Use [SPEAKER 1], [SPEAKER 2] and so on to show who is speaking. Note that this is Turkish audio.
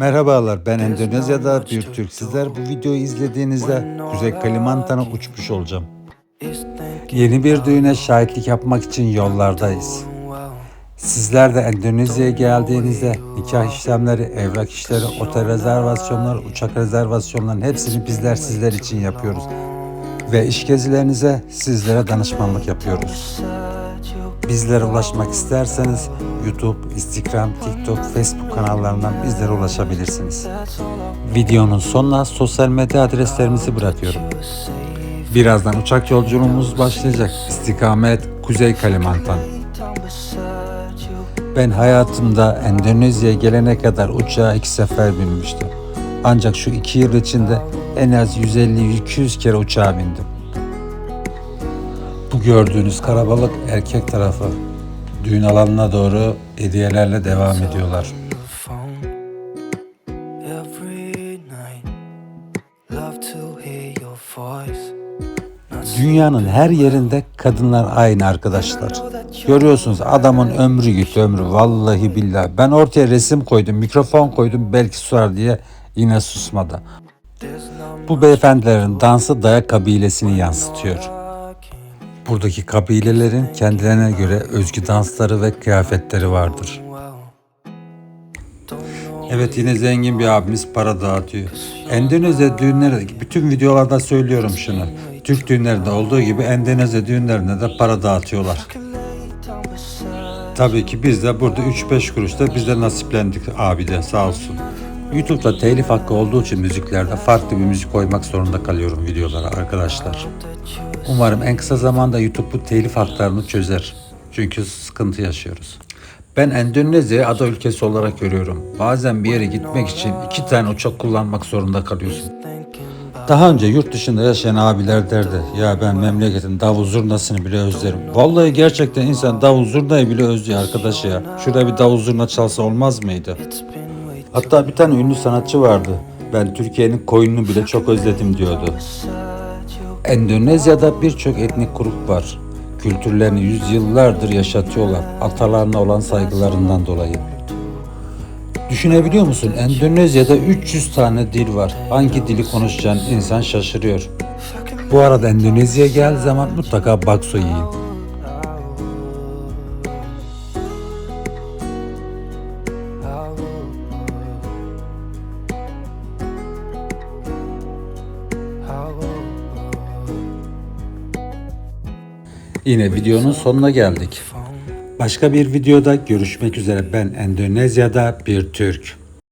[SPEAKER 1] Merhabalar ben Endonezya'da bir Türk. Sizler bu videoyu izlediğinizde Kuzey Kalimantan'a uçmuş olacağım. Yeni bir düğüne şahitlik yapmak için yollardayız. Sizler de Endonezya'ya geldiğinizde nikah işlemleri, evrak işleri, otel rezervasyonları, uçak rezervasyonlarının hepsini bizler sizler için yapıyoruz. Ve iş gezilerinize sizlere danışmanlık yapıyoruz. Bizlere ulaşmak isterseniz YouTube, Instagram, TikTok, Facebook kanallarından bizlere ulaşabilirsiniz. Videonun sonuna sosyal medya adreslerimizi bırakıyorum. Birazdan uçak yolculuğumuz başlayacak. İstikamet Kuzey Kalimantan. Ben hayatımda Endonezya'ya gelene kadar uçağa iki sefer binmiştim. Ancak şu iki yıl içinde en az 150-200 kere uçağa bindim. Gördüğünüz karabalık erkek tarafı. Düğün alanına doğru hediyelerle devam ediyorlar. Dünyanın her yerinde kadınlar aynı arkadaşlar. Görüyorsunuz adamın ömrü gitti ömrü vallahi billahi. Ben ortaya resim koydum, mikrofon koydum belki susar diye yine susmadı. Bu beyefendilerin dansı Dayak kabilesini yansıtıyor. Buradaki kabilelerin kendilerine göre özgü dansları ve kıyafetleri vardır. Evet yine zengin bir abimiz para dağıtıyor. Endonezya düğünleri bütün videolarda söylüyorum şunu. Türk düğünlerinde olduğu gibi Endonezya düğünlerinde de para dağıtıyorlar. Tabii ki biz de burada 3-5 kuruşta biz de nasiplendik abi de sağ olsun. YouTube'da telif hakkı olduğu için müziklerde farklı bir müzik koymak zorunda kalıyorum videolara arkadaşlar. Umarım en kısa zamanda YouTube bu telif haklarını çözer. Çünkü sıkıntı yaşıyoruz. Ben Endonezya'yı ada ülkesi olarak görüyorum. Bazen bir yere gitmek için iki tane uçak kullanmak zorunda kalıyorsun. Daha önce yurt dışında yaşayan abiler derdi ya ben memleketin davul zurnasını bile özlerim. Vallahi gerçekten insan davul zurnayı bile özlüyor arkadaş ya. Şurada bir davul zurna çalsa olmaz mıydı? Hatta bir tane ünlü sanatçı vardı. Ben Türkiye'nin koyununu bile çok özledim diyordu. Endonezya'da birçok etnik grup var. Kültürlerini yüzyıllardır yaşatıyorlar. Atalarına olan saygılarından dolayı. Düşünebiliyor musun? Endonezya'da 300 tane dil var. Hangi dili konuşacağın insan şaşırıyor. Bu arada Endonezya'ya geldiği zaman mutlaka bakso yiyin. Yine videonun sonuna geldik. Başka bir videoda görüşmek üzere. Ben Endonezya'da bir Türk.